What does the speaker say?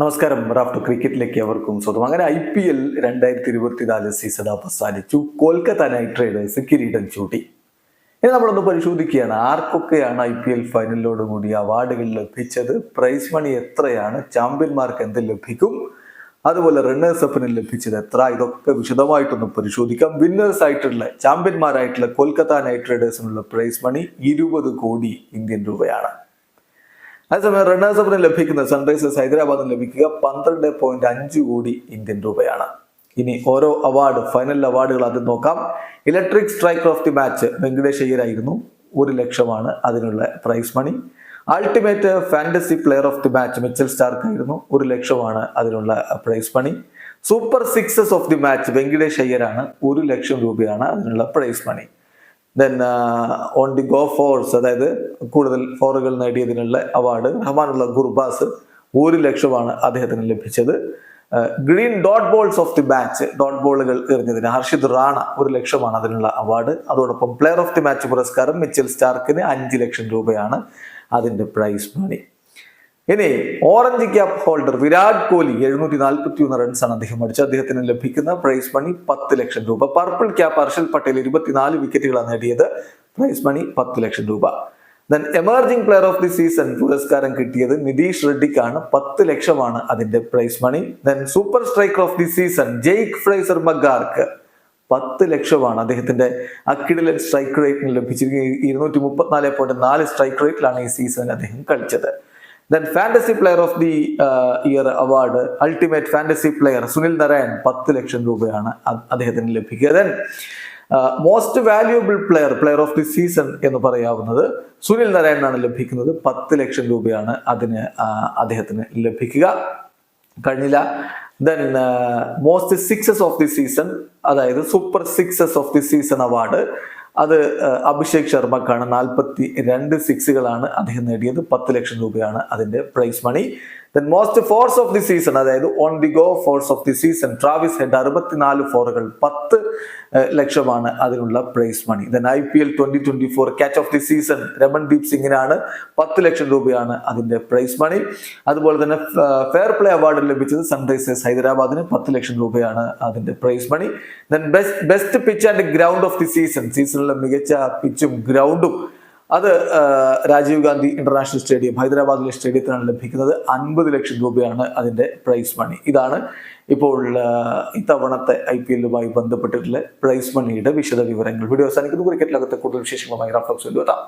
നമസ്കാരം. റാഫ്റ്റർ ക്രിക്കറ്റിലേക്ക് അവർക്കും സ്വന്തം അങ്ങനെ ഐ പി എൽ രണ്ടായിരത്തി ഇരുപത്തിനാല് സീസൺ അവസാനിച്ചു. കൊൽക്കത്ത നൈറ്റ് റൈഡേഴ്സ് കിരീടം ചൂടി ഇനി നമ്മളൊന്ന് പരിശോധിക്കുകയാണ്. ആർക്കൊക്കെയാണ് ഐ പി എൽ ഫൈനലിനോടുകൂടി അവാർഡുകൾ ലഭിച്ചത്? പ്രൈസ് മണി എത്രയാണ്? ചാമ്പ്യന്മാർക്ക് എന്ത് ലഭിക്കും? അതുപോലെ റണ്ണേഴ്സ് അപ്പിന് ലഭിച്ചത് എത്ര? ഇതൊക്കെ വിശദമായിട്ടൊന്ന് പരിശോധിക്കാം. വിന്നേഴ്സ് ആയിട്ടുള്ള ചാമ്പ്യന്മാരായിട്ടുള്ള കൊൽക്കത്ത നൈറ്റ് റൈഡേഴ്സിനുള്ള പ്രൈസ് മണി ഇരുപത് കോടി ഇന്ത്യൻ രൂപയാണ്. അതേസമയം റണ്ണേഴ്സ് അപ്പിന് ലഭിക്കുന്ന സൺറൈസേഴ്സ് ഹൈദരാബാദിന് ലഭിക്കുക പന്ത്രണ്ട് പോയിന്റ് അഞ്ച് കോടി ഇന്ത്യൻ രൂപയാണ്. ഇനി ഓരോ അവാർഡ് ഫൈനൽ അവാർഡുകൾ ആദ്യം നോക്കാം. Electric striker of the match Venkatesh അയ്യരായിരുന്നു. ഒരു ലക്ഷമാണ് അതിനുള്ള prize money ultimate fantasy player of the match Mitchell Starc ആയിരുന്നു. ഒരു ലക്ഷമാണ് അതിനുള്ള prize money super sixes of the match Venkatesh അയ്യരാണ്. ഒരു ലക്ഷം രൂപയാണ് അതിനുള്ള prize money then on the go fours അതായത് കൂടുതൽ ഫോറുകൾ നേടിയതിനുള്ള അവാർഡ് റഹ്മാനുള്ള ഗുർബാസ് ഒരു ലക്ഷമാണ് അദ്ദേഹത്തിന് ലഭിച്ചത്. Green dot balls of the match dot ബോളുകൾ എറിഞ്ഞതിന് ഹർഷിദ് റാണ ഒരു ലക്ഷമാണ് അതിനുള്ള അവാർഡ് അതോടൊപ്പം പ്ലെയർ ഓഫ് ദി മാച്ച് പുരസ്കാരം മിച്ചൽ സ്റ്റാർക്കിന് അഞ്ച് ലക്ഷം രൂപയാണ് അതിന്റെ പ്രൈസ് മണി ഇനി orange cap holder Virat Kohli എഴുന്നൂറ്റി നാൽപ്പത്തി ഒന്ന് റൺസാണ് അദ്ദേഹം അടിച്ചത്. അദ്ദേഹത്തിന് ലഭിക്കുന്ന പ്രൈസ് മണി പത്ത് ലക്ഷം രൂപ. പർപ്പിൾ ക്യാപ് ഹർഷൽ പട്ടേൽ ഇരുപത്തിനാല് വിക്കറ്റുകളാണ് നേടിയത്. പ്രൈസ് മണി പത്ത് ലക്ഷം രൂപ. Then emerging player of the season പുരസ്കാരം കിട്ടിയത് നിതീഷ് റെഡ്ഡിക്കാണ്. പത്ത് ലക്ഷമാണ് അതിന്റെ prize money then super striker of the season Jake Fraser McGurk പത്ത് ലക്ഷമാണ് അദ്ദേഹത്തിന്റെ അക്കിടിലൻ സ്ട്രൈക്ക് റേറ്റിന് ലഭിച്ചിരിക്കുന്നത്. ഇരുന്നൂറ്റി മുപ്പത്തിനാല് പോയിന്റ് നാല് സ്ട്രൈക്ക് റേറ്റിലാണ് ഈ സീസണിൽ അദ്ദേഹം കളിച്ചത്. Then fantasy player of the year award ultimate fantasy player Sunil Narine പത്ത് ലക്ഷം രൂപയാണ് അദ്ദേഹത്തിന് ലഭിക്കുക. Then most valuable player player of the season എന്ന് പറയാവുന്നത് സുനിൽ നാരായണനാണ് ലഭിക്കുന്നത് പത്ത് ലക്ഷം രൂപയാണ് അതിന് അദ്ദേഹത്തിന് ലഭിക്കുക. കഴിഞ്ഞില്ല. Then most sixes of the season അതായത് super sixes of the season award അത് അഭിഷേക് ശർമ്മക്കാണ് നാൽപ്പത്തി രണ്ട് സിക്സുകളാണ് അദ്ദേഹം നേടിയത്. പത്ത് ലക്ഷം രൂപയാണ് അതിന്റെ prize money then most fours of the season അതായത് on the go fours of the season Travis Head അറുപത്തിനാല് ഫോറുകൾ പത്ത് ലക്ഷമാണ് അതിനുള്ള prize money then I P L twenty twenty four catch of the season Ramandeep സിംഗിനാണ് പത്ത് ലക്ഷം രൂപയാണ് അതിന്റെ പ്രൈസ് മണി അതുപോലെ തന്നെ ഫെയർ പ്ലേ അവാർഡ് ലഭിച്ചത് സൺറൈസേഴ്സ് ഹൈദരാബാദിന് പത്ത് ലക്ഷം രൂപയാണ് അതിന്റെ prize money then best best pitch and ground of the season സീസണിലെ മികച്ച പിച്ചും ഗ്രൗണ്ടും അത് രാജീവ് ഗാന്ധി ഇന്റർനാഷണൽ സ്റ്റേഡിയം ഹൈദരാബാദിലെ സ്റ്റേഡിയത്തിനാണ് ലഭിക്കുന്നത്. അൻപത് ലക്ഷം രൂപയാണ് അതിന്റെ പ്രൈസ് മണി. ഇതാണ് ഇപ്പോൾ ഇത്തവണത്തെ ഐ പി എല്ലുമായി ബന്ധപ്പെട്ടിട്ടുള്ള പ്രൈസ് മണിയുടെ വിശദ വിവരങ്ങൾ വീഡിയോ അവസാനിക്കുന്നു. ക്രിക്കറ്റിലകത്തെ കൂടുതൽ വിശേഷങ്ങളുമായി റഫ്ലക്സ് എത്താം